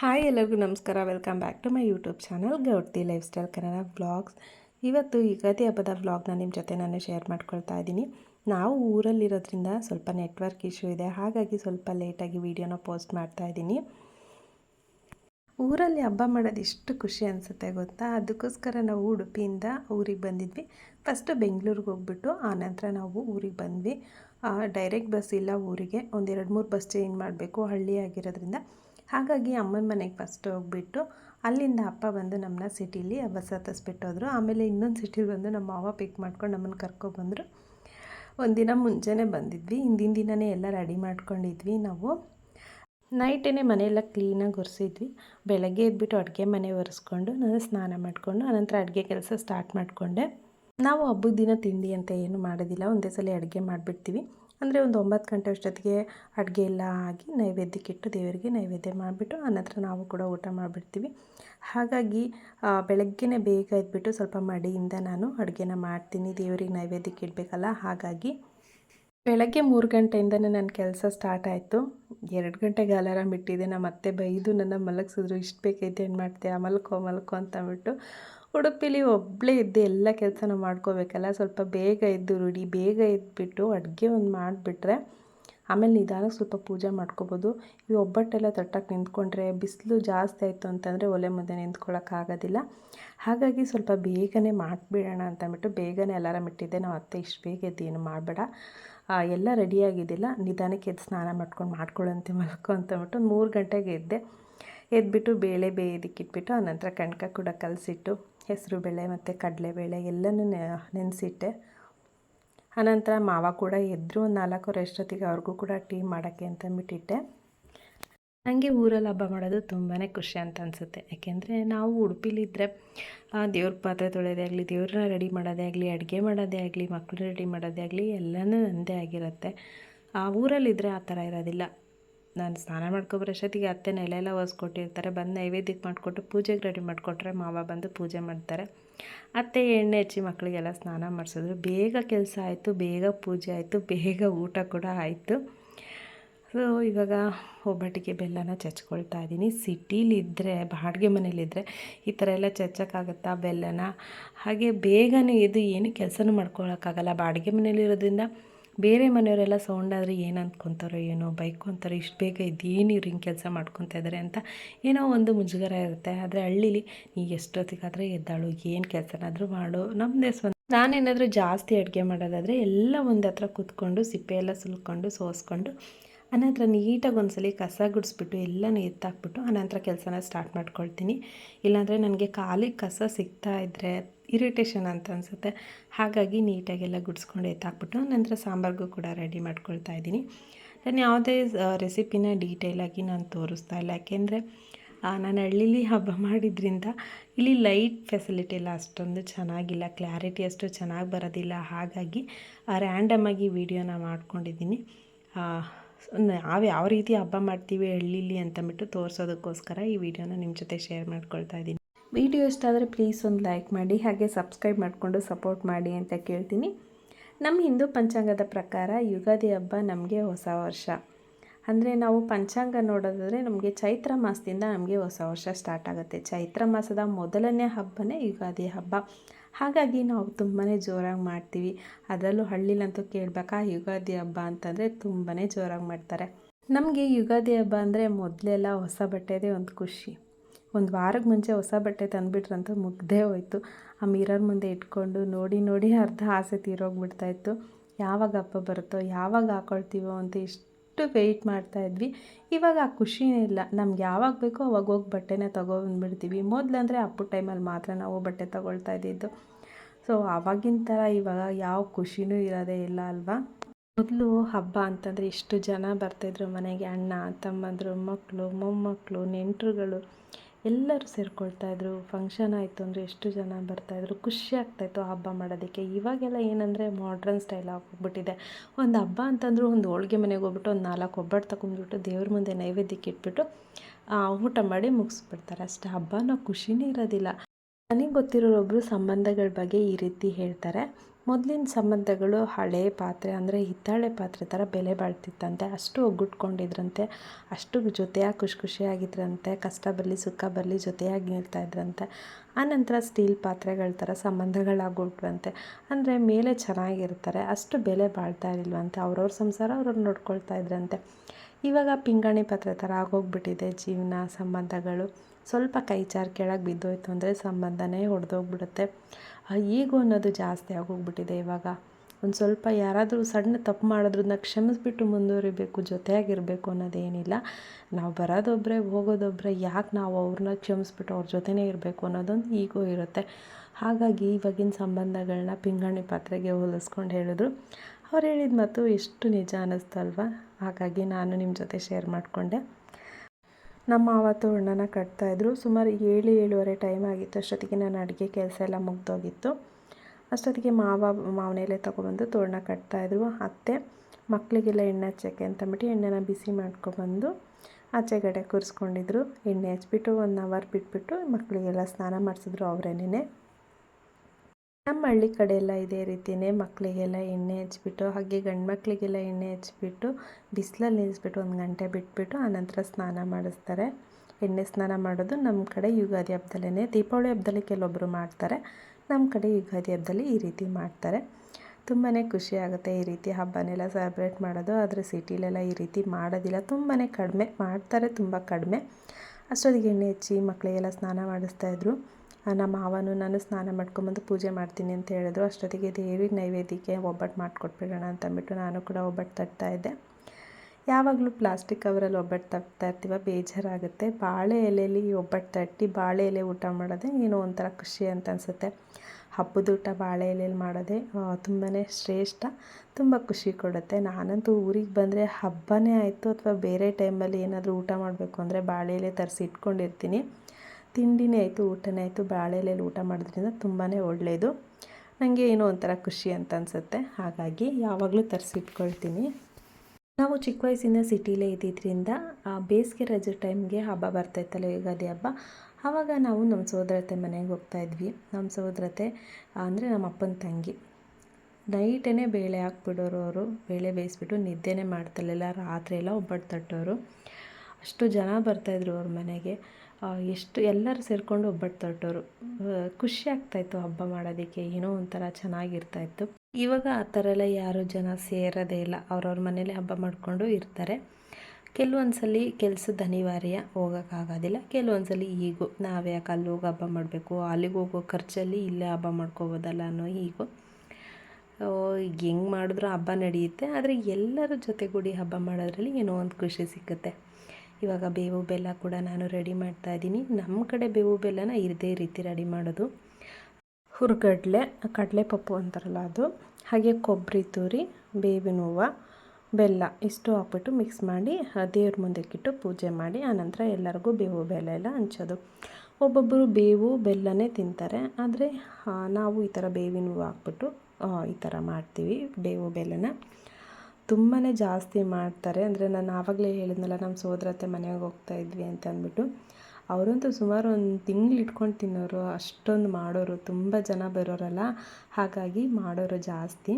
Hi ಎಲ್ಲರಿಗೂ ನಮಸ್ಕಾರ. Welcome back to my YouTube channel Goudti life style Kannada vlogs ಇವತ್ತು ಯುಗಾದಿ ಹಬ್ಬದ ವ್ಲಾಗ್ನ ನಿಮ್ಮ ಜೊತೆ ನಾನು ಶೇರ್ ಮಾಡ್ಕೊಳ್ತಾ ಇದ್ದೀನಿ. ನಾವು ಊರಲ್ಲಿರೋದ್ರಿಂದ ಸ್ವಲ್ಪ ನೆಟ್ವರ್ಕ್ ಇಶ್ಯೂ ಇದೆ. ಹಾಗಾಗಿ ಸ್ವಲ್ಪ ಲೇಟಾಗಿ ವೀಡಿಯೋನ ಪೋಸ್ಟ್ ಮಾಡ್ತಾ ಇದ್ದೀನಿ. ಊರಲ್ಲಿ ಹಬ್ಬ ಮಾಡೋದು ಎಷ್ಟು ಖುಷಿ ಅನಿಸುತ್ತೆ ಗೊತ್ತಾ? ಅದಕ್ಕೋಸ್ಕರ ನಾವು ಉಡುಪಿಯಿಂದ ಊರಿಗೆ ಬಂದಿದ್ವಿ. ಫಸ್ಟು ಬೆಂಗಳೂರಿಗೆ ಹೋಗ್ಬಿಟ್ಟು ಆನಂತರ ನಾವು ಊರಿಗೆ ಬಂದ್ವಿ. ಡೈರೆಕ್ಟ್ ಬಸ್ ಇಲ್ಲ ಊರಿಗೆ. ಒಂದೆರಡು ಮೂರು ಬಸ್ ಚೇಂಜ್ ಮಾಡಬೇಕು. ಹಳ್ಳಿ ಆಗಿರೋದ್ರಿಂದ ಹಾಗಾಗಿ ಅಮ್ಮನ ಮನೆಗೆ ಫಸ್ಟ್ ಹೋಗ್ಬಿಟ್ಟು ಅಲ್ಲಿಂದ ಅಪ್ಪ ಬಂದು ನಮ್ಮನ್ನ ಸಿಟಿಲಿ ಬಸ್ ಹತ್ತಿಸ್ಬಿಟ್ಟೋದ್ರು ಆಮೇಲೆ ಇನ್ನೊಂದು ಸಿಟಿಲಿ ಬಂದು ನಮ್ಮ ಮಾವ ಪಿಕ್ ಮಾಡ್ಕೊಂಡು ನಮ್ಮನ್ನು ಕರ್ಕೊಬಂದರು ಒಂದಿನ ಮುಂಚೆನೇ ಬಂದಿದ್ವಿ. ಹಿಂದಿನ ದಿನವೇ ಎಲ್ಲ ರೆಡಿ ಮಾಡ್ಕೊಂಡಿದ್ವಿ ನಾವು. ನೈಟೇ ಮನೆಯೆಲ್ಲ ಕ್ಲೀನಾಗಿ ಒರೆಸಿದ್ವಿ. ಬೆಳಗ್ಗೆ ಎದ್ಬಿಟ್ಟು ಅಡುಗೆ ಮನೆ ಒರೆಸ್ಕೊಂಡು ನಾನು ಸ್ನಾನ ಮಾಡಿಕೊಂಡು, ಆನಂತರ ಅಡುಗೆ ಕೆಲಸ ಸ್ಟಾರ್ಟ್ ಮಾಡಿಕೊಂಡೆ. ನಾವು ಹಬ್ಬದ ದಿನ ತಿಂಡಿ ಅಂತ ಏನು ಮಾಡೋದಿಲ್ಲ. ಒಂದೇ ಸಲ ಅಡುಗೆ ಮಾಡಿಬಿಡ್ತೀವಿ. ಅಂದರೆ ಒಂದು ಒಂಬತ್ತು ಗಂಟೆ ಅಷ್ಟೊತ್ತಿಗೆ ಅಡುಗೆ ಎಲ್ಲ ಆಗಿ ನೈವೇದ್ಯಕ್ಕಿಟ್ಟು ದೇವರಿಗೆ ನೈವೇದ್ಯ ಮಾಡಿಬಿಟ್ಟು ಆನಂತರ ನಾವು ಕೂಡ ಊಟ ಮಾಡಿಬಿಡ್ತೀವಿ. ಹಾಗಾಗಿ ಬೆಳಗ್ಗೆನೇ ಬೇಗ ಎದ್ಬಿಟ್ಟು ಸ್ವಲ್ಪ ಮಡಿಯಿಂದ ನಾನು ಅಡುಗೆನ ಮಾಡ್ತೀನಿ. ದೇವರಿಗೆ ನೈವೇದ್ಯಕ್ಕೆ ಇಡಬೇಕಲ್ಲ. ಹಾಗಾಗಿ, ಬೆಳಗ್ಗೆ ಮೂರು ಗಂಟೆಯಿಂದನೇ ನನ್ನ ಕೆಲಸ ಸ್ಟಾರ್ಟ್ ಆಯಿತು. ಎರಡು ಗಂಟೆಗೆ ಅಲಾರಾಮ್ ಇಟ್ಟಿದ್ದೆ ನಮ್ಮ ಅತ್ತೆ ಬೈದು ನನ್ನ ಮಲಗಿಸಿದ್ರು. ಇಷ್ಟು ಬೇಕೈತೆ ಏನು ಮಾಡ್ತೀಯ? ಮಲ್ಕೋ ಮಲ್ಕೋ ಅಂತಂದ್ಬಿಟ್ಟು ಉಡುಪಿಲಿ ಒಬ್ಬಳೇ ಇದ್ದು ಎಲ್ಲ ಕೆಲಸನೂ ಮಾಡ್ಕೋಬೇಕಲ್ಲ, ಸ್ವಲ್ಪ ಬೇಗ ಎದ್ದು ರೂಢಿ, ಬೇಗ ಎದ್ದುಬಿಟ್ಟು ಅಡುಗೆ ಒಂದು ಮಾಡಿಬಿಟ್ರೆ ಆಮೇಲೆ ನಿಧಾನಕ್ಕೆ ಸ್ವಲ್ಪ ಪೂಜೆ ಮಾಡ್ಕೋಬೋದು. ಈ ಒಬ್ಬಟ್ಟೆಲ್ಲ ತಟ್ಟಕ್ಕೆ ನಿಂತ್ಕೊಂಡ್ರೆ ಬಿಸಿಲು ಜಾಸ್ತಿ ಆಯಿತು ಅಂತಂದರೆ ಒಲೆ ಮುಂದೆ ನಿಂತ್ಕೊಳ್ಳೋಕ್ಕಾಗೋದಿಲ್ಲ ಹಾಗಾಗಿ ಸ್ವಲ್ಪ ಬೇಗನೆ ಮಾಡಿಬಿಡೋಣ ಅಂತಂದ್ಬಿಟ್ಟು ಬೇಗನೆ ಅಲಾರಾಮ್ ಇಟ್ಟಿದ್ದೆ. ನಾವು ಅತ್ತೆ ಇಷ್ಟು ಬೇಗ ಎದ್ದು ಏನು ಮಾಡಬೇಡ. ಎಲ್ಲ ರೆಡಿಯಾಗಿದ್ದಿಲ್ಲ ನಿಧಾನಕ್ಕೆ ಎದ್ದು ಸ್ನಾನ ಮಾಡ್ಕೊಂಡು ಮಾಡ್ಕೊಳ್ಳೋಂತೆ ಮಲ್ಕೊ ಅಂತಂದ್ಬಿಟ್ಟು ಮೂರು ಗಂಟೆಗೆ ಎದ್ದೆ. ಎದ್ಬಿಟ್ಟು ಬೇಳೆ ಬೇಯೋದಕ್ಕಿಟ್ಬಿಟ್ಟು ಆನಂತರ ಕಣ್ಕ ಕೂಡ ಕಲಸಿಟ್ಟು ಹೆಸರು ಬೇಳೆ ಮತ್ತು ಕಡಲೆಬೇಳೆ ಎಲ್ಲನೂ ನೆನೆಸಿಟ್ಟೆ. ಆನಂತರ ಮಾವ ಕೂಡ ಎದ್ರು ಒಂದು ನಾಲ್ಕು ಅಷ್ಟೊತ್ತಿಗೆ ಅವ್ರಿಗೂ ಕೂಡ ಟೀ ಮಾಡೋಕ್ಕೆ ಅಂತಂದ್ಬಿಟ್ಟಿಟ್ಟೆ ನನಗೆ ಊರಲ್ಲಿ ಹಬ್ಬ ಮಾಡೋದು ತುಂಬಾ ಖುಷಿ ಅಂತ ಅನಿಸುತ್ತೆ. ಯಾಕೆಂದರೆ ನಾವು ಉಡುಪಿಲಿದ್ದರೆ ದೇವ್ರ ಪಾತ್ರೆ ತೊಳೆಯೋದೇ ಆಗಲಿ ದೇವ್ರನ್ನ ರೆಡಿ ಮಾಡೋದೇ ಆಗಲಿ, ಅಡುಗೆ ಮಾಡೋದೇ ಆಗಲಿ ಮಕ್ಕಳು ರೆಡಿ ಮಾಡೋದೇ ಆಗಲಿ ಎಲ್ಲನೂ ನನ್ನದೇ ಆಗಿರುತ್ತೆ. ಆ ಊರಲ್ಲಿದ್ದರೆ ಆ ಥರ ಇರೋದಿಲ್ಲ. ನಾನು ಸ್ನಾನ ಮಾಡ್ಕೊಬರೋಷ್ಟೊತ್ತಿಗೆ ಅತ್ತೆ ನೆಲೆ ಎಲ್ಲ ಒರೆಸ್ಕೊಟ್ಟಿರ್ತಾರೆ. ಬಂದು ನೈವೇದ್ಯಕ್ಕೆ ಮಾಡಿಕೊಟ್ಟು ಪೂಜೆಗೆ ರೆಡಿ ಮಾಡಿಕೊಟ್ರೆ ಮಾವ ಬಂದು ಪೂಜೆ ಮಾಡ್ತಾರೆ. ಅತ್ತೆ ಎಣ್ಣೆ ಹಚ್ಚಿ ಮಕ್ಕಳಿಗೆಲ್ಲ ಸ್ನಾನ ಮಾಡಿಸಿದ್ರು. ಬೇಗ ಕೆಲಸ ಆಯಿತು, ಬೇಗ ಪೂಜೆ ಆಯಿತು, ಬೇಗ ಊಟ ಕೂಡ ಆಯಿತು. ಸೊ ಇವಾಗ ಒಬ್ಬಟ್ಟಿಗೆ ಬೆಲ್ಲನ ಚಚ್ಕೊಳ್ತಾ ಇದ್ದೀನಿ. ಸಿಟೀಲಿದ್ದರೆ ಬಾಡಿಗೆ ಮನೇಲಿದ್ದರೆ ಈ ಥರ ಎಲ್ಲ ಚಚ್ಚೋಕ್ಕಾಗತ್ತಾ ಬೆಲ್ಲನ? ಹಾಗೆ ಬೇಗನೆ ಇದು ಏನು ಕೆಲಸನೂ ಮಾಡ್ಕೊಳಕ್ಕಾಗಲ್ಲ. ಬಾಡಿಗೆ ಮನೇಲಿರೋದ್ರಿಂದ ಬೇರೆ ಮನೆಯವರೆಲ್ಲ ಸೌಂಡ್ ಆದರೆ ಏನು ಅಂದ್ಕೊತಾರೋ ಏನೋ ಬೈಕೊಂತಾರೋ, ಇಷ್ಟು ಬೇಗ ಇದೇನು ಇವ್ರು ಹಿಂಗೆ ಕೆಲಸ ಮಾಡ್ಕೊತಾ ಇದ್ದಾರೆ ಅಂತ ಏನೋ ಒಂದು ಮುಜುಗರ ಇರುತ್ತೆ. ಆದರೆ ಹಳ್ಳೀಲಿ ನೀ ಎಷ್ಟೊತ್ತಿಗಾದರೆ ಎದ್ದಾಳು, ಏನು ಕೆಲಸನಾದರೂ ಮಾಡು ನಮ್ಮದೇ ಸ್ವಂತ ನಾನೇನಾದರೂ ಜಾಸ್ತಿ ಅಡುಗೆ ಮಾಡೋದಾದರೆ ಎಲ್ಲ ಒಂದು ಹತ್ರ ಕೂತ್ಕೊಂಡು ಸಿಪ್ಪೆ ಎಲ್ಲ ಸುಲ್ಕೊಂಡು ಸೋಸ್ಕೊಂಡು ಅನಂತರ ನೀಟಾಗಿ ಒಂದ್ಸಲ ಕಸ ಗುಡಿಸ್ಬಿಟ್ಟು ಎಲ್ಲನೂ ಎತ್ತಾಕ್ಬಿಟ್ಟು ಅನಂತರ ಕೆಲಸನ ಸ್ಟಾರ್ಟ್ ಮಾಡ್ಕೊಳ್ತೀನಿ. ಇಲ್ಲಾಂದರೆ ನನಗೆ ಕಾಲಿಗೆ ಕಸ ಸಿಗ್ತಾ ಇದ್ದರೆ ಇರಿಟೇಷನ್ ಅಂತ ಅನಿಸುತ್ತೆ. ಹಾಗಾಗಿ ನೀಟಾಗೆಲ್ಲ ಗುಡಿಸ್ಕೊಂಡು ಎತ್ತಾಕ್ಬಿಟ್ಟು ನಂತರ ಸಾಂಬಾರಿಗೂ ಕೂಡ ರೆಡಿ ಮಾಡ್ಕೊಳ್ತಾ ಇದ್ದೀನಿ. ನಾನು ಯಾವುದೇ ರೆಸಿಪಿನ ಡೀಟೇಲಾಗಿ ನಾನು ತೋರಿಸ್ತಾ ಇಲ್ಲ. ಯಾಕೆಂದರೆ ನಾನು ಹಳ್ಳಿಲಿ ಹಬ್ಬ ಮಾಡಿದ್ರಿಂದ ಇಲ್ಲಿ ಲೈಟ್ ಫೆಸಿಲಿಟಿ ಎಲ್ಲ ಅಷ್ಟೊಂದು ಚೆನ್ನಾಗಿಲ್ಲ. ಕ್ಲಾರಿಟಿ ಅಷ್ಟು ಚೆನ್ನಾಗಿ ಬರೋದಿಲ್ಲ. ಹಾಗಾಗಿ ರ್ಯಾಂಡಮ್ ಆಗಿ ವೀಡಿಯೋನ ಮಾಡ್ಕೊಂಡಿದ್ದೀನಿ. ನಾವು ಯಾವ ರೀತಿ ಹಬ್ಬ ಮಾಡ್ತೀವಿ ಹಳ್ಳೀಲಿ ಅಂತಂದ್ಬಿಟ್ಟು ತೋರಿಸೋದಕ್ಕೋಸ್ಕರ ಈ ವಿಡಿಯೋನ ನಿಮ್ಮ ಜೊತೆ ಶೇರ್ ಮಾಡ್ಕೊಳ್ತಾ ಇದ್ದೀನಿ. ವಿಡಿಯೋ ಇಷ್ಟ ಆದರೆ ಪ್ಲೀಸ್ ಒಂದು ಲೈಕ್ ಮಾಡಿ ಹಾಗೆ ಸಬ್ಸ್ಕ್ರೈಬ್ ಮಾಡಿಕೊಂಡು ಸಪೋರ್ಟ್ ಮಾಡಿ ಅಂತ ಕೇಳ್ತೀನಿ. ನಮ್ಮ ಹಿಂದೂ ಪಂಚಾಂಗದ ಪ್ರಕಾರ ಯುಗಾದಿ ಹಬ್ಬ ನಮಗೆ ಹೊಸ ವರ್ಷ. ಅಂದರೆ ನಾವು ಪಂಚಾಂಗ ನೋಡೋದಾದರೆ ನಮಗೆ ಚೈತ್ರ ಮಾಸದಿಂದ ನಮಗೆ ಹೊಸ ವರ್ಷ ಸ್ಟಾರ್ಟ್ ಆಗುತ್ತೆ. ಚೈತ್ರ ಮಾಸದ ಮೊದಲನೇ ಹಬ್ಬನೇ ಯುಗಾದಿ ಹಬ್ಬ. ಹಾಗಾಗಿ ನಾವು ತುಂಬಾ ಜೋರಾಗಿ ಮಾಡ್ತೀವಿ. ಅದರಲ್ಲೂ ಹಳ್ಳಿಲಂತೂ ಕೇಳಬೇಕಾ, ಯುಗಾದಿ ಹಬ್ಬ ಅಂತಂದರೆ ತುಂಬಾ ಜೋರಾಗಿ ಮಾಡ್ತಾರೆ. ನಮಗೆ ಯುಗಾದಿ ಹಬ್ಬ ಅಂದರೆ ಮೊದಲೆಲ್ಲ ಹೊಸ ಬಟ್ಟೆದೇ ಒಂದು ಖುಷಿ. ಒಂದು ವಾರಕ್ಕೆ ಮುಂಚೆ ಹೊಸ ಬಟ್ಟೆ ತಂದುಬಿಟ್ರಂತೂ ಮುಗ್ದೇ ಹೋಯ್ತು. ಆ ಮಿರರ್ ಮುಂದೆ ಇಟ್ಕೊಂಡು ನೋಡಿ ನೋಡಿ ಅರ್ಧ ಆಸೆ ತೀರೋಗ್ಬಿಡ್ತಾಯಿತ್ತು. ಯಾವಾಗ ಹಬ್ಬ ಬರುತ್ತೋ, ಯಾವಾಗ ಹಾಕೊಳ್ತೀವೋ ಅಂತ ಇಷ್ಟು ವೆಯ್ಟ್ ಮಾಡ್ತಾಯಿದ್ವಿ ಇವಾಗ ಆ ಖುಷಿನೇ ಇಲ್ಲ. ನಮ್ಗೆ ಯಾವಾಗ ಬೇಕೋ ಅವಾಗ ಹೋಗಿ ಬಟ್ಟೆನೇ ತೊಗೊಬಂದ್ಬಿಡ್ತೀವಿ ಮೊದಲಂದರೆ ಅಪ್ಪು ಟೈಮಲ್ಲಿ ಮಾತ್ರ ನಾವು ಬಟ್ಟೆ ತೊಗೊಳ್ತಾ ಇದ್ದಿದ್ದು. ಸೊ ಆವಾಗಿನ ಥರ ಇವಾಗ ಯಾವ ಖುಷಿನೂ ಇರೋದೇ ಇಲ್ಲ ಅಲ್ವಾ? ಮೊದಲು ಹಬ್ಬ ಅಂತಂದರೆ ಇಷ್ಟು ಜನ ಬರ್ತಾಯಿದ್ರು ಮನೆಗೆ. ಅಣ್ಣ, ತಮ್ಮಂದರು ಮಕ್ಕಳು ಮೊಮ್ಮಕ್ಕಳು ನೆಂಟರುಗಳು. ಎಲ್ಲರೂ ಸೇರ್ಕೊಳ್ತಾಯಿದ್ರು ಫಂಕ್ಷನ್ ಆಯಿತು ಅಂದರೆ ಎಷ್ಟು ಜನ ಬರ್ತಾಯಿದ್ರು ಖುಷಿ ಆಗ್ತಾಯಿತ್ತು ಹಬ್ಬ ಮಾಡೋದಕ್ಕೆ. ಇವಾಗೆಲ್ಲ ಏನಂದರೆ ಮಾಡ್ರನ್ ಸ್ಟೈಲ್ ಆಗೋಗ್ಬಿಟ್ಟಿದೆ ಒಂದು ಹಬ್ಬ ಅಂತಂದರೂ ಒಂದು ಹೋಳ್ಗೆ ಮನೆಗೆ ಹೋಗ್ಬಿಟ್ಟು ಒಂದು ನಾಲ್ಕು ಒಬ್ಬಟ್ಟು ತಗೊಂಡ್ಬಿಟ್ಟು ದೇವ್ರ ಮುಂದೆ ನೈವೇದ್ಯಕ್ಕೆ ಇಟ್ಬಿಟ್ಟು ಊಟ ಮಾಡಿ ಮುಗಿಸ್ಬಿಡ್ತಾರೆ. ಅಷ್ಟೇ ಹಬ್ಬ ಖುಷಿನೇ ಇರೋದಿಲ್ಲ. ನನಗೆ ಗೊತ್ತಿರೋರೊಬ್ಬರು ಸಂಬಂಧಗಳ ಬಗ್ಗೆ ಈ ರೀತಿ ಹೇಳ್ತಾರೆ. ಮೊದಲಿನ ಸಂಬಂಧಗಳು ಹಳೆ ಪಾತ್ರೆ ಅಂದರೆ ಹಿತ್ತಾಳೆ ಪಾತ್ರೆ ಥರ ಬೆಲೆ ಬಾಳ್ತಿತ್ತಂತೆ. ಅಷ್ಟು ಒಗ್ಗುಟ್ಕೊಂಡಿದ್ರಂತೆ, ಅಷ್ಟು ಜೊತೆಯಾಗಿ ಖುಷಿ ಖುಷಿಯಾಗಿದ್ರಂತೆ, ಕಷ್ಟ ಬರಲಿ ಸುಖ ಬರಲಿ ಜೊತೆಯಾಗಿ ಇದ್ರಂತೆ. ಆನಂತರ ಸ್ಟೀಲ್ ಪಾತ್ರೆಗಳ ಥರ ಸಂಬಂಧಗಳಾಗ್ಬಿಟ್ವಂತೆ ಅಂದರೆ ಮೇಲೆ ಚೆನ್ನಾಗಿರ್ತಾರೆ, ಅಷ್ಟು ಬೆಲೆ ಬಾಳ್ತಾ ಇರಲಿಲ್ವಂತೆ. ಅವ್ರವ್ರ ಸಂಸಾರ ಅವ್ರವ್ರು ನೋಡ್ಕೊಳ್ತಾ ಇದ್ರಂತೆ. ಇವಾಗ ಪಿಂಗಾಣಿ ಪಾತ್ರೆ ಥರ ಆಗೋಗ್ಬಿಟ್ಟಿದೆ ಜೀವನ, ಸಂಬಂಧಗಳು. ಸ್ವಲ್ಪ ಕೈ ಚಾರ್ ಕೆಳಗೆ ಬಿದ್ದೋಯ್ತು ಅಂದರೆ ಸಂಬಂಧನೇ ಒಡೆದೋಗ್ಬಿಡುತ್ತೆ. ಈಗೋ ಅನ್ನೋದು ಜಾಸ್ತಿ ಆಗೋಗ್ಬಿಟ್ಟಿದೆ ಇವಾಗ. ಒಂದು ಸ್ವಲ್ಪ ಯಾರಾದರೂ ಸಣ್ಣ ತಪ್ಪು ಮಾಡೋದ್ರನ್ನ ಕ್ಷಮಿಸ್ಬಿಟ್ಟು ಮುಂದುವರಿಬೇಕು, ಜೊತೆಯಾಗಿರಬೇಕು ಅನ್ನೋದೇನಿಲ್ಲ. ನಾವು ಬರೋದೊಬ್ಬರೇ ಹೋಗೋದೊಬ್ಬರೇ ಯಾಕೆ ನಾವು ಅವ್ರನ್ನ ಕ್ಷಮಿಸ್ಬಿಟ್ಟು ಅವ್ರ ಜೊತೆನೇ ಇರಬೇಕು ಅನ್ನೋದೊಂದು ಈಗೋ ಇರುತ್ತೆ. ಹಾಗಾಗಿ ಇವಾಗಿನ ಸಂಬಂಧಗಳನ್ನ ಪಿಂಗಾಣಿ ಪಾತ್ರೆಗೆ ಹೋಲಿಸ್ಕೊಂಡು ಹೇಳಿದ್ರು. ಅವ್ರು ಹೇಳಿದ ಮಾತು ಎಷ್ಟು ನಿಜ ಅನ್ನಿಸ್ತಲ್ವ ಹಾಗಾಗಿ ನಾನು ನಿಮ್ಮ ಜೊತೆ ಶೇರ್ ಮಾಡಿಕೊಂಡೆ. ನಮ್ಮ ಆವತ್ತು ಹಣ್ಣನ್ನು ಕಟ್ತಾಯಿದ್ರು ಸುಮಾರು ಏಳು, ಏಳುವರೆ ಟೈಮ್ ಆಗಿತ್ತು. ಅಷ್ಟೊತ್ತಿಗೆ ನಾನು ಅಡುಗೆ ಕೆಲಸ ಎಲ್ಲ ಮುಗ್ದೋಗಿತ್ತು. ಅಷ್ಟೊತ್ತಿಗೆ ಮಾವ ಮಾವನೆಲೆ ತೊಗೊಬಂದು ತೋರಣ ಕಟ್ತಾಯಿದ್ರು ಅತ್ತೆ ಮಕ್ಕಳಿಗೆಲ್ಲ ಎಣ್ಣೆ ಹಚ್ಚೋಕ್ಕೆ ಅಂತಂದ್ಬಿಟ್ಟು ಎಣ್ಣೆನ ಬಿಸಿ ಮಾಡ್ಕೊಬಂದು ಆಚೆಗಡೆ ಕೂರಿಸ್ಕೊಂಡಿದ್ರು. ಎಣ್ಣೆ ಹಚ್ಚಿಬಿಟ್ಟು ಒನ್ ಅವರ್ ಬಿಟ್ಬಿಟ್ಟು ಮಕ್ಕಳಿಗೆಲ್ಲ ಸ್ನಾನ ಮಾಡಿಸಿದ್ರು ಅವರೇನೇ ನಮ್ಮ ಹಳ್ಳಿ ಕಡೆ ಎಲ್ಲ ಇದೇ ರೀತಿಯೇ ಮಕ್ಕಳಿಗೆಲ್ಲ ಎಣ್ಣೆ ಹಚ್ಬಿಟ್ಟು, ಹಾಗೆ ಗಂಡು ಮಕ್ಕಳಿಗೆಲ್ಲ ಎಣ್ಣೆ ಹಚ್ಬಿಟ್ಟು, ಬಿಸಿಲಲ್ಲಿ ನಿಲ್ಲಿಸ್ಬಿಟ್ಟು ಒಂದು ಗಂಟೆ ಬಿಟ್ಬಿಟ್ಟು ಆನಂತರ ಸ್ನಾನ ಮಾಡಿಸ್ತಾರೆ. ಎಣ್ಣೆ ಸ್ನಾನ ಮಾಡೋದು ನಮ್ಮ ಕಡೆ ಯುಗಾದಿ ಹಬ್ಬದಲ್ಲೇ ದೀಪಾವಳಿ ಹಬ್ಬದಲ್ಲಿ ಕೆಲವೊಬ್ಬರು ಮಾಡ್ತಾರೆ. ನಮ್ಮ ಕಡೆ ಯುಗಾದಿ ಹಬ್ಬದಲ್ಲಿ ಈ ರೀತಿ ಮಾಡ್ತಾರೆ. ತುಂಬಾ ಖುಷಿ ಆಗುತ್ತೆ ಈ ರೀತಿ ಹಬ್ಬನೆಲ್ಲ ಸೆಲೆಬ್ರೇಟ್ ಮಾಡೋದು. ಆದರೆ ಸಿಟಿಲೆಲ್ಲ ಈ ರೀತಿ ಮಾಡೋದಿಲ್ಲ. ತುಂಬಾ ಕಡಿಮೆ, ಮಾಡ್ತಾರೆ ತುಂಬ ಕಡಿಮೆ. ಅಷ್ಟೊತ್ತಿಗೆ ಎಣ್ಣೆ ಹಚ್ಚಿ ಮಕ್ಕಳಿಗೆಲ್ಲ ಸ್ನಾನ ಮಾಡಿಸ್ತಾಯಿದ್ರು ನಮ್ಮ ಮಾವನು ನಾನು ಸ್ನಾನ ಮಾಡ್ಕೊಂಬಂದು ಪೂಜೆ ಮಾಡ್ತೀನಿ ಅಂತ ಹೇಳಿದ್ರು. ಅಷ್ಟೊತ್ತಿಗೆ ದೇವಿ ನೈವೇದ್ಯಕ್ಕೆ ಒಬ್ಬಟ್ಟು ಮಾಡಿಕೊಟ್ಬಿಡೋಣ ಅಂತಂದ್ಬಿಟ್ಟು ನಾನು ಕೂಡ ಒಬ್ಬಟ್ಟು ತಟ್ತಾಯಿದ್ದೆ ಯಾವಾಗಲೂ ಪ್ಲಾಸ್ಟಿಕ್ ಕವರಲ್ಲಿ ಒಬ್ಬಟ್ಟು ತಟ್ತಾ ಇರ್ತೀವ, ಬೇಜಾರಾಗುತ್ತೆ. ಬಾಳೆ ಎಲೆಯಲ್ಲಿ ಒಬ್ಬಟ್ಟು ತಟ್ಟಿ ಬಾಳೆ ಎಲೆ ಊಟ ಮಾಡೋದೇ ಏನೋ ಒಂಥರ ಖುಷಿ ಅಂತ ಅನಿಸುತ್ತೆ. ಹಬ್ಬದ ಊಟ ಬಾಳೆ ಎಲೆಯಲ್ಲಿ ಮಾಡೋದೇ ತುಂಬಾ ಶ್ರೇಷ್ಠ, ತುಂಬ ಖುಷಿ ಕೊಡುತ್ತೆ. ನಾನಂತೂ ಊರಿಗೆ ಬಂದರೆ ಹಬ್ಬನೇ ಆಯಿತು ಅಥವಾ ಬೇರೆ ಟೈಮಲ್ಲಿ ಏನಾದರೂ ಊಟ ಮಾಡಬೇಕು ಅಂದರೆ ಬಾಳೆ ಎಲೆ ತರಿಸಿ ಇಟ್ಕೊಂಡಿರ್ತೀನಿ. ತಿಂಡಿನೇ ಆಯಿತು, ಊಟನೇ ಆಯಿತು ಬಾಳೆಲೆಯಲ್ಲಿ ಊಟ ಮಾಡೋದ್ರಿಂದ ತುಂಬಾ ಒಳ್ಳೆಯದು ನನಗೆ ಏನೋ ಒಂಥರ ಖುಷಿ ಅಂತ ಅನಿಸುತ್ತೆ. ಹಾಗಾಗಿ ಯಾವಾಗಲೂ ತರಿಸಿಟ್ಕೊಳ್ತೀನಿ. ನಾವು ಚಿಕ್ಕ ವಯಸ್ಸಿಂದ ಸಿಟಿಲೇ ಇದ್ದಿದ್ದರಿಂದ ಬೇಸಿಗೆ ರಜೆ ಟೈಮ್ಗೆ ಹಬ್ಬ ಬರ್ತಾಯಿತ್ತಲ್ಲ ಯುಗಾದಿ ಹಬ್ಬ ಆವಾಗ ನಾವು ನಮ್ಮ ಸೋದರತೆ ಮನೆಗೆ ಹೋಗ್ತಾಯಿದ್ವಿ ನಮ್ಮ ಸೋದರತೆ ಅಂದರೆ ನಮ್ಮ ಅಪ್ಪನ ತಂಗಿ. ನೈಟೇ ಬೇಳೆ ಹಾಕ್ಬಿಡೋರು ಅವರು. ಬೇಳೆ ಬೇಯಿಸ್ಬಿಟ್ಟು ನಿದ್ದೆನೇ ಮಾಡ್ತಿರ್ಲಿಲ್ಲ. ರಾತ್ರಿ ಎಲ್ಲ ಒಬ್ಬಟ್ಟು ತಟ್ಟೋರು. ಅಷ್ಟು ಜನ ಬರ್ತಾಯಿದ್ರು ಅವ್ರ ಮನೆಗೆ. ಎಷ್ಟು ಎಲ್ಲರೂ ಸೇರಿಕೊಂಡು ಒಬ್ಬಟ್ಟು ತಟ್ಟೋರು ಖುಷಿ ಆಗ್ತಾಯಿತ್ತು ಹಬ್ಬ ಮಾಡೋದಕ್ಕೆ. ಏನೋ ಒಂಥರ ಚೆನ್ನಾಗಿರ್ತಾಯಿತ್ತು. ಇವಾಗ ಆ ಥರ ಎಲ್ಲ ಯಾರು ಜನ ಸೇರೋದೇ ಇಲ್ಲ. ಅವ್ರವ್ರ ಮನೇಲಿ ಹಬ್ಬ ಮಾಡಿಕೊಂಡು ಇರ್ತಾರೆ. ಕೆಲವೊಂದ್ಸಲ ಕೆಲಸದ ಅನಿವಾರ್ಯ ಹೋಗೋಕ್ಕಾಗೋದಿಲ್ಲ. ಕೆಲವೊಂದ್ಸಲಿ ಈಗೂ ನಾವೇ ಯಾಕೆ ಅಲ್ಲಿ ಹೋಗಿ ಹಬ್ಬ ಮಾಡಬೇಕು? ಅಲ್ಲಿಗೆ ಹೋಗೋ ಖರ್ಚಲ್ಲಿ ಇಲ್ಲೇ ಹಬ್ಬ ಮಾಡ್ಕೋಬೋದಲ್ಲ ಅನ್ನೋ ಈಗೂ ಹೆಂಗೆ ಮಾಡಿದ್ರೂ ಹಬ್ಬ ನಡೆಯುತ್ತೆ. ಆದರೆ ಎಲ್ಲರ ಜೊತೆಗೂಡಿ ಹಬ್ಬ ಮಾಡೋದ್ರಲ್ಲಿ ಏನೋ ಒಂದು ಖುಷಿ ಸಿಕ್ಕುತ್ತೆ. ಇವಾಗ ಬೇವು ಬೆಲ್ಲ ಕೂಡ ನಾನು ರೆಡಿ ಮಾಡ್ತಾ ಇದ್ದೀನಿ. ನಮ್ಮ ಕಡೆ ಬೇವು ಬೆಲ್ಲನ ಇದೇ ರೀತಿ ರೆಡಿ ಮಾಡೋದು. ಹುರ್ಗಡ್ಲೆ ಕಡಲೆ ಪಪ್ಪು ಅಂತಾರಲ್ಲ ಅದು. ಹಾಗೆ ಕೊಬ್ಬರಿ ತುರಿ, ಬೇವಿನ ಹೂವು, ಬೆಲ್ಲ ಇಷ್ಟು ಹಾಕ್ಬಿಟ್ಟು ಮಿಕ್ಸ್ ಮಾಡಿ ದೇವ್ರ ಮುಂದಕ್ಕಿಟ್ಟು ಪೂಜೆ ಮಾಡಿ ಆನಂತರ ಎಲ್ಲರಿಗೂ ಬೇವು ಬೆಲ್ಲ ಎಲ್ಲ ಹಂಚೋದು. ಒಬ್ಬೊಬ್ಬರು ಬೇವು ಬೆಲ್ಲನೇ ತಿಂತಾರೆ. ಆದರೆ ನಾವು ಈ ಥರ ಬೇವಿನ ಹೂವು ಹಾಕ್ಬಿಟ್ಟು ಈ ಥರ ಮಾಡ್ತೀವಿ ಬೇವು ಬೆಲ್ಲನ. ತುಂಬಾ ಜಾಸ್ತಿ ಮಾಡ್ತಾರೆ. ಅಂದರೆ ನಾನು ಆವಾಗಲೇ ಹೇಳಿದ್ನಲ್ಲ ನಮ್ಮ ಸೋದರತ್ತೆ ಮನೆಗೆ ಹೋಗ್ತಾ ಇದ್ವಿ ಅಂತ ಅಂದ್ಬಿಟ್ಟು. ಅವರಂತೂ ಸುಮಾರು ಒಂದು ತಿಂಗ್ಳು ಇಟ್ಕೊಂಡು ತಿನ್ನೋರು, ಅಷ್ಟೊಂದು ಮಾಡೋರು, ತುಂಬ ಜನ ಬರೋರಲ್ಲ. ಹಾಗಾಗಿ ಮಾಡೋರು ಜಾಸ್ತಿ.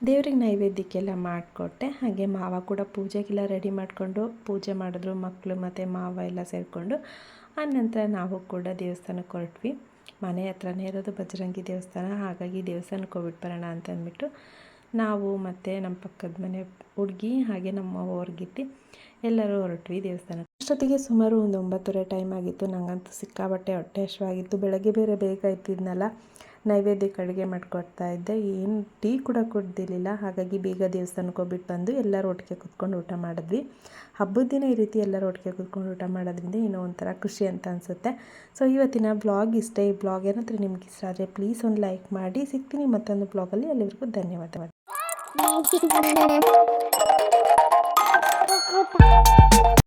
ದೇವ್ರಿಗೆ ನೈವೇದ್ಯಕ್ಕೆಲ್ಲ ಮಾಡಿಕೊಟ್ಟೆ. ಹಾಗೆ ಮಾವ ಕೂಡ ಪೂಜೆಗೆಲ್ಲ ರೆಡಿ ಮಾಡಿಕೊಂಡು ಪೂಜೆ ಮಾಡಿದ್ರು ಮಕ್ಕಳು ಮತ್ತು ಮಾವ ಎಲ್ಲ ಸೇರಿಕೊಂಡು. ಆನಂತರ ನಾವು ಕೂಡ ದೇವಸ್ಥಾನಕ್ಕೆ ಹೊರಟ್ವಿ. ಮನೆ ಹತ್ರನೇ ಇರೋದು ಬಜರಂಗಿ ದೇವಸ್ಥಾನ, ಹಾಗಾಗಿ ದೇವಸ್ಥಾನಕ್ಕೆ ಹೋಗ್ಬಿಟ್ಟು ಬರೋಣ ಅಂತ ಅಂದ್ಬಿಟ್ಟು. ನಾವು ಮತ್ತು ನಮ್ಮ ಪಕ್ಕದ ಮನೆ ಹುಡುಗಿ ಹಾಗೆ ನಮ್ಮ ಹೊರ್ಗಿತ್ತಿ ಎಲ್ಲರೂ ಹೊರಟ್ವಿ ದೇವಸ್ಥಾನ. ಅಷ್ಟೊತ್ತಿಗೆ ಸುಮಾರು ಒಂದು ಒಂಬತ್ತುವರೆ ಟೈಮ್ ಆಗಿತ್ತು. ನನಗಂತೂ ಸಿಕ್ಕಾಬಟ್ಟೆ ಹೊಟ್ಟೆ ಹಶ್ವಾಗಿತ್ತು ಬೆಳಗ್ಗೆ ಬೇರೆ ಬೇಗ ಇತ್ತಿದ್ನಲ್ಲ ನೈವೇದ್ಯಕ್ಕೆ ಅಡುಗೆ ಮಾಡಿಕೊಡ್ತಾ ಇದ್ದೆ. ಏನು ಟೀ ಕೂಡ ಕುಡ್ದಿರಲಿಲ್ಲ. ಹಾಗಾಗಿ ಬೇಗ ದೇವಸ್ಥಾನಕ್ಕೆ ಹೋಗ್ಬಿಟ್ಟು ಬಂದು ಎಲ್ಲರೂ ಒಟ್ಟಿಗೆ ಕುತ್ಕೊಂಡು ಊಟ ಮಾಡಿದ್ವಿ. ಹಬ್ಬದ ದಿನ ಈ ರೀತಿ ಎಲ್ಲರೂ ಒಟ್ಟಿಗೆ ಕುತ್ಕೊಂಡು ಊಟ ಮಾಡೋದ್ರಿಂದ ಏನೋ ಒಂಥರ ಖುಷಿ ಅಂತ ಅನಿಸುತ್ತೆ. ಸೊ ಇವತ್ತಿನ ಬ್ಲಾಗ್ ಇಷ್ಟೇ. ಈ ಬ್ಲಾಗ್ ಏನಾದರೂ ನಿಮ್ಗೆ ಇಷ್ಟ ಆದರೆ ಪ್ಲೀಸ್ ಒಂದು ಲೈಕ್ ಮಾಡಿ. ಸಿಗ್ತೀನಿ ಮತ್ತೊಂದು ಬ್ಲಾಗಲ್ಲಿ ಅಲ್ಲಿವರೆಗೂ ಧನ್ಯವಾದಗಳು. Thank you.